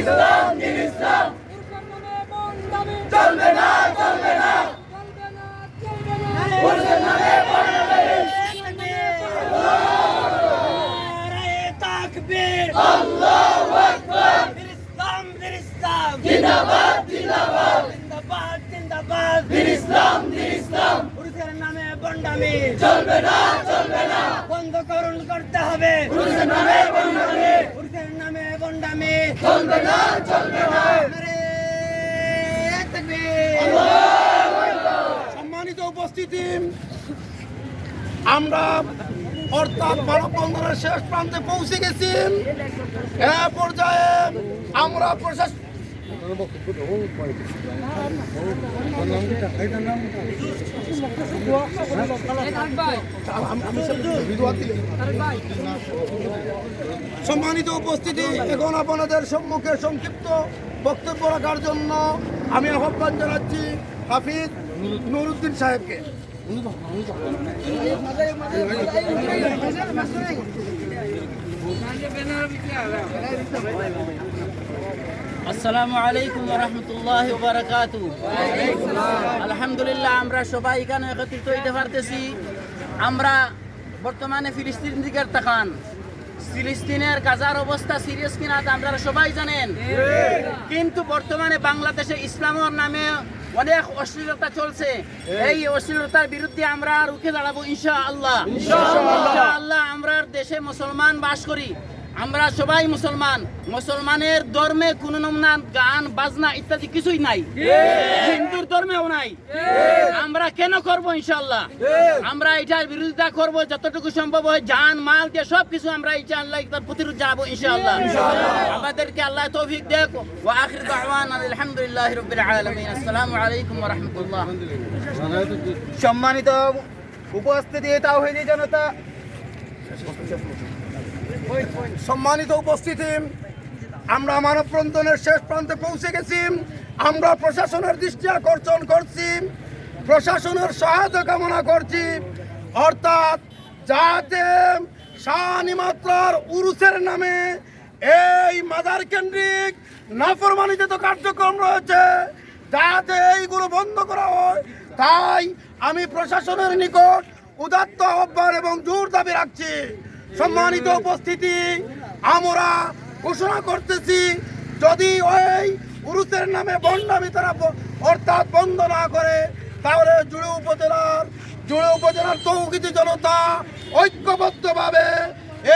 ইসলাম দিন ইসলাম। চলবে না চলবে না। জিন্দাবাদ জিন্দাবাদ ইসলাম নামে বন্ডামি চলবে না চলবে না। বন্ধ করুন করতে হবে। পুরুষের নামে বন্ধামি পুরুষের নামে বন্ডামি চলবে না চলবে না নারে তাকবীর সম্মানিত উপস্থিতি আমরা অর্থাৎ মানববন্ধনের শেষ প্রান্তে পৌঁছে গেছি। এ পর্যায়ে আমরা সম্মানিত উপস্থিতি, এখন আপনাদের সম্মুখে সংক্ষিপ্ত বক্তব্য রাখার জন্য আমি আহ্বান জানাচ্ছি হাফিজ নুরুদ্দিন সাহেবকে। আসসালামু আলাইকুম রহমতুল্লাহ বারাকাত আলহামদুলিল্লাহ আমরা সবাই এখানে একত্রিত হইতে পারতেছি। আমরা বর্তমানে ফিলিস্তিন দিকের তাকান। ফিলিস্তিনের গাজার অবস্থা সিরিয়াস কিনা তা আপনারা সবাই জানেন। কিন্তু বর্তমানে বাংলাদেশে ইসলামর নামে অনেক অশ্লীলতা চলছে। এই। অশ্লীলতার বিরুদ্ধে আমরা রুখে দাঁড়াবো ইনশা আল্লাহ আল্লাহ আমরা দেশে মুসলমান বাস করি। আমরা সবাই মুসলমান। মুসলমানের ধর্মে কোন নমুনা গান বাজনা ইত্যাদি কিছুই নাই। হিন্দুর ধর্মেও নাই। আমরা কেন করব ইনশাল্লাহ আমরা এটার বিরোধিতা করব যতটুকু সম্ভব হয় জান মাল দিয়ে সব কিছু আমরা ইনশা আল্লাহ তার প্রতিরোধ জানাব ইনশাআল্লাহ। আমাদেরকে আল্লাহ তৌফিক দেখ ওয়া আখির দাওয়ানা আলহামদুলিল্লাহি রাব্বিল আলামিন। আসসালামু আলাইকুম ওয়া রাহমাতুল্লাহ। সম্মানিত উপস্থিতি তাওহিদি জনতা। সম্মানিত উপস্থিতি, আমরা মানববন্ধনের শেষ প্রান্তে পৌঁছে গেছি। আমরা প্রশাসনের দৃষ্টি আকর্ষণ করছি, প্রশাসনের সহায়তা কামনা করছি। অর্থাৎ যাতে শাহানি মাত্রার উরুসের নামে এই মাদার কেন্দ্রিক নাফরমানিতে তো কার্যক্রম রয়েছে, যাতে এইগুলো বন্ধ করা হয়। তাই আমি প্রশাসনের নিকট উদাত্ত আহ্বান এবং জোর দাবি রাখছি। সম্মানিত উপস্থিতি, আমরা ঘোষণা করতেছি, যদি ওই পুরুষের নামে বন্ডামি তারা অর্থাৎ বন্ধ না করে, তাহলে জুড়ে উপজেলার জুড়ে উপজেলার তৌকিতি জনতা ঐক্যবদ্ধভাবে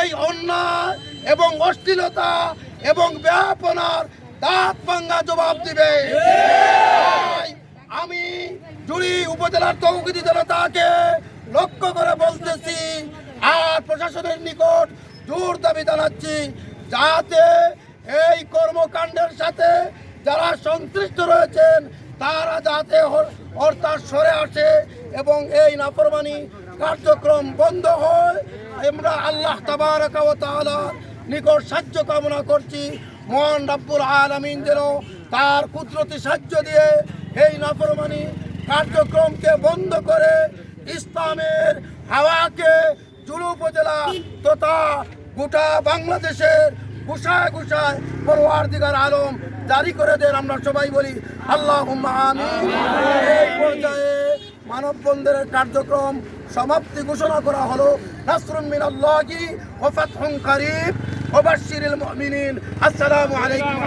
এই অন্যায় এবং অশ্লীলতা এবং ব্যাপনার দাঁত ভাঙ্গা জবাব দিবে। আমি জুড়ি উপজেলার তৌকিতি জনতাকে লক্ষ্য করে প্রশাসনের নিকট জোর দাবি জানাচ্ছি যাতে এই কর্মকাণ্ডের সাথে যারা সংশ্লিষ্ট রয়েছেন, তারা যাতে হর- অর্থাৎ সরে আসে এবং এই নাফরমানি কার্যক্রম বন্ধ হয়। আমরা আল্লাহ তাআলার নিকট সাহায্য কামনা করছি। মহান রাব্বুল আলামিন যেন তার কুদরতি সাহায্য দিয়ে এই নাফরমানি কার্যক্রমকে বন্ধ করে ইসলামের হাওয়াকে জুলু উপজেলা তথা গোটা বাংলাদেশের গুসায় গুসায় পরোয়ার দিগার আলম জারি করে দেন আমরা সবাই বলি আল্লাহ আমিন। এই পর্যায়ে মানববন্ধনের কার্যক্রম সমাপ্তি ঘোষণা করা হলো। নাসরুন মিনাল্লাহি ওয়া ফাতহুন কারীব ওয়া মুমিনিন। আসসালামু আলাইকুম